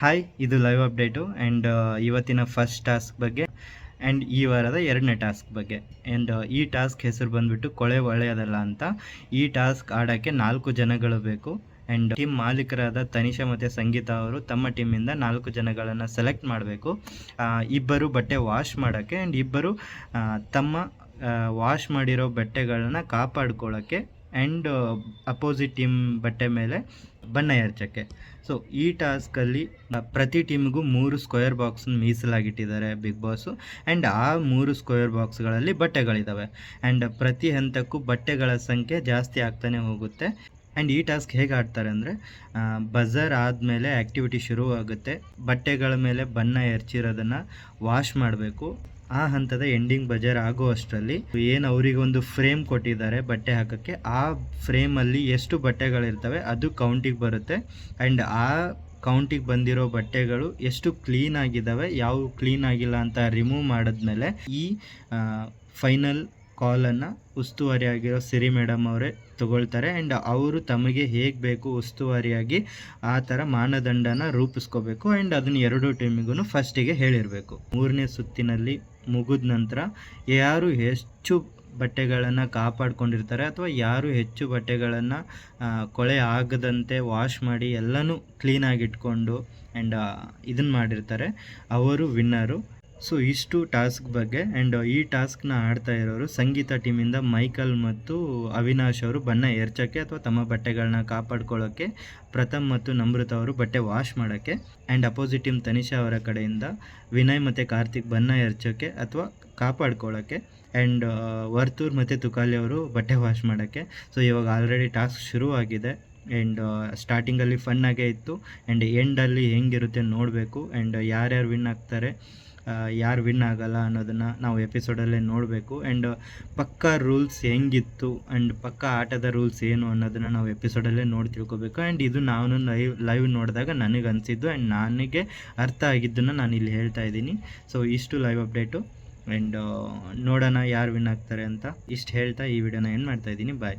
Hi ಇದು live update and ಇವತ್ತಿನ first task ಬಗ್ಗೆ ಆ್ಯಂಡ್ ಈ ವಾರದ ಎರಡನೇ ಟಾಸ್ಕ್ ಬಗ್ಗೆ. ಆ್ಯಂಡ್ ಈ ಟಾಸ್ಕ್ ಹೆಸರು ಬಂದ್ಬಿಟ್ಟು ಕೊಳೆ ಒಳ್ಳೆಯದಲ್ಲ ಅಂತ. ಈ ಟಾಸ್ಕ್ ಆಡೋಕ್ಕೆ ನಾಲ್ಕು ಜನಗಳು ಬೇಕು. ಆ್ಯಂಡ್ ಟೀಮ್ ಮಾಲೀಕರಾದ ತನಿಷಾ ಮತ್ತು ಸಂಗೀತ ಅವರು ತಮ್ಮ ಟೀಮಿಂದ ನಾಲ್ಕು ಜನಗಳನ್ನು ಸೆಲೆಕ್ಟ್ ಮಾಡಬೇಕು. ಇಬ್ಬರು ಬಟ್ಟೆ ವಾಶ್ ಮಾಡೋಕ್ಕೆ ಆ್ಯಂಡ್ ಇಬ್ಬರು ತಮ್ಮ ವಾಶ್ ಮಾಡಿರೋ ಬಟ್ಟೆಗಳನ್ನ ಕಾಪಾಡ್ಕೊಳ್ಳೋಕ್ಕೆ ಆ್ಯಂಡ್ ಅಪೋಸಿಟ್ ಟೀಮ್ ಬಟ್ಟೆ ಮೇಲೆ ಬಣ್ಣ ಎರಚಕ್ಕೆ. ಸೊ ಈ ಟಾಸ್ಕಲ್ಲಿ ಪ್ರತಿ ಟೀಮ್ಗೂ ಮೂರು ಸ್ಕ್ವೇರ್ ಬಾಕ್ಸನ್ನ ಮೀಸಲಾಗಿಟ್ಟಿದ್ದಾರೆ ಬಿಗ್ ಬಾಸು ಆ್ಯಂಡ್ ಆ ಮೂರು ಸ್ಕ್ವೇರ್ ಬಾಕ್ಸ್ಗಳಲ್ಲಿ ಬಟ್ಟೆಗಳಿದ್ದಾವೆ ಆ್ಯಂಡ್ ಪ್ರತಿ ಹಂತಕ್ಕೂ ಬಟ್ಟೆಗಳ ಸಂಖ್ಯೆ ಜಾಸ್ತಿ ಆಗ್ತಾನೆ ಹೋಗುತ್ತೆ. ಆ್ಯಂಡ್ ಈ ಟಾಸ್ಕ್ ಹೇಗೆ ಆಡ್ತಾರೆ ಅಂದರೆ ಬಜರ್ ಆದಮೇಲೆ ಆ್ಯಕ್ಟಿವಿಟಿ ಶುರುವಾಗುತ್ತೆ. ಬಟ್ಟೆಗಳ ಮೇಲೆ ಬಣ್ಣ ಎರಚಿರೋದನ್ನು ವಾಶ್ ಮಾಡಬೇಕು. ಆ ಹಂತದ ಎಂಡಿಂಗ್ ಬಜಾರ್ ಆಗೋ ಅಷ್ಟರಲ್ಲಿ ಏನು ಅವರಿಗೆ ಒಂದು ಫ್ರೇಮ್ ಕೊಟ್ಟಿದ್ದಾರೆ ಬಟ್ಟೆ ಹಾಕೋಕ್ಕೆ, ಆ ಫ್ರೇಮಲ್ಲಿ ಎಷ್ಟು ಬಟ್ಟೆಗಳಿರ್ತವೆ ಅದು ಕೌಂಟಿಗೆ ಬರುತ್ತೆ. ಆ್ಯಂಡ್ ಆ ಕೌಂಟಿಗೆ ಬಂದಿರೋ ಬಟ್ಟೆಗಳು ಎಷ್ಟು ಕ್ಲೀನ್ ಆಗಿದ್ದಾವೆ, ಯಾವ ಕ್ಲೀನ್ ಆಗಿಲ್ಲ ಅಂತ ರಿಮೂವ್ ಮಾಡಿದ್ಮೇಲೆ ಈ ಫೈನಲ್ ಕಾಲನ್ನು ಉಸ್ತುವಾರಿ ಆಗಿರೋ ಸಿರಿ ಮೇಡಮ್ ಅವರೇ ತಗೊಳ್ತಾರೆ. ಆ್ಯಂಡ್ ಅವರು ತಮಗೆ ಹೇಗೆ ಬೇಕು ಉಸ್ತುವಾರಿಯಾಗಿ ಆ ಥರ ಮಾನದಂಡನ ರೂಪಿಸ್ಕೋಬೇಕು. ಆ್ಯಂಡ್ ಅದನ್ನ ಎರಡು ಟೀಮಿಗೂ ಫಸ್ಟಿಗೆ ಹೇಳಿರಬೇಕು. ಮೂರನೇ ಸುತ್ತಿನಲ್ಲಿ ಮುಗಿದ ನಂತರ ಯಾರು ಹೆಚ್ಚು ಬಟ್ಟೆಗಳನ್ನು ಕಾಪಾಡ್ಕೊಂಡಿರ್ತಾರೆ ಅಥವಾ ಯಾರು ಹೆಚ್ಚು ಬಟ್ಟೆಗಳನ್ನು ಕೊಳೆ ಆಗದಂತೆ ವಾಶ್ ಮಾಡಿ ಎಲ್ಲನೂ ಕ್ಲೀನಾಗಿ ಇಟ್ಕೊಂಡು ಆ್ಯಂಡ್ ಇದನ್ನು ಮಾಡಿರ್ತಾರೆ. ಅವರು ವಿನ್ನರು. ಸೊ ಇಷ್ಟು ಟಾಸ್ಕ್ ಬಗ್ಗೆ ಆ್ಯಂಡ್ ಈ ಟಾಸ್ಕ್ನ ಆಡ್ತಾ ಇರೋರು ಸಂಗೀತ ಟೀಮಿಂದ ಮೈಕಲ್ ಮತ್ತು ಅವಿನಾಶ್ ಅವರು ಬಣ್ಣ ಎರ್ಚೋಕ್ಕೆ ಅಥವಾ ತಮ್ಮ ಬಟ್ಟೆಗಳನ್ನ ಕಾಪಾಡ್ಕೊಳ್ಳೋಕ್ಕೆ, ಪ್ರಥಮ್ ಮತ್ತು ನಮೃತ ಅವರು ಬಟ್ಟೆ ವಾಶ್ ಮಾಡೋಕ್ಕೆ ಆ್ಯಂಡ್ ಅಪೋಸಿಟ್ ಟೀಮ್ ತನಿಷಾ ಅವರ ಕಡೆಯಿಂದ ವಿನಯ್ ಮತ್ತು ಕಾರ್ತಿಕ್ ಬಣ್ಣ ಎರಚೋಕ್ಕೆ ಅಥವಾ ಕಾಪಾಡ್ಕೊಳ್ಳೋಕ್ಕೆ ಆ್ಯಂಡ್ ವರ್ತೂರ್ ಮತ್ತು ತುಕಾಲಿ ಅವರು ಬಟ್ಟೆ ವಾಶ್ ಮಾಡೋಕ್ಕೆ. ಸೊ ಇವಾಗ ಆಲ್ರೆಡಿ ಟಾಸ್ಕ್ ಶುರುವಾಗಿದೆ ಆ್ಯಂಡ್ ಸ್ಟಾರ್ಟಿಂಗಲ್ಲಿ ಫನ್ನಾಗೇ ಇತ್ತು ಆ್ಯಂಡ್ ಎಂಡಲ್ಲಿ ಹೆಂಗಿರುತ್ತೆ ನೋಡಬೇಕು ಆ್ಯಂಡ್ ಯಾರ್ಯಾರು ವಿನ್ ಆಗ್ತಾರೆ ಯಾರು ವಿನ್ ಆಗಲ್ಲ ಅನ್ನೋದನ್ನು ನಾವು ಎಪಿಸೋಡಲ್ಲೇ ನೋಡಬೇಕು. ಆ್ಯಂಡ್ ಪಕ್ಕಾ ರೂಲ್ಸ್ ಹೆಂಗಿತ್ತು ಆ್ಯಂಡ್ ಪಕ್ಕಾ ಆಟದ ರೂಲ್ಸ್ ಏನು ಅನ್ನೋದನ್ನು ನಾವು ಎಪಿಸೋಡಲ್ಲೇ ನೋಡಿ ತಿಳ್ಕೊಬೇಕು. ಆ್ಯಂಡ್ ಇದು ನಾನು ಲೈವ್ ಲೈವ್ ನೋಡಿದಾಗ ನನಗೆ ಅನಿಸಿದ್ದು ಆ್ಯಂಡ್ ನನಗೆ ಅರ್ಥ ಆಗಿದ್ದನ್ನು ನಾನು ಇಲ್ಲಿ ಹೇಳ್ತಾ ಇದ್ದೀನಿ. ಸೊ ಇಷ್ಟು ಲೈವ್ ಅಪ್ಡೇಟು ಆ್ಯಂಡ್ ನೋಡೋಣ ಯಾರು ವಿನ್ ಆಗ್ತಾರೆ ಅಂತ ಇಷ್ಟು ಹೇಳ್ತಾ ಈ ವಿಡಿಯೋನ ಏನು ಮಾಡ್ತಾ ಇದ್ದೀನಿ. ಬಾಯ್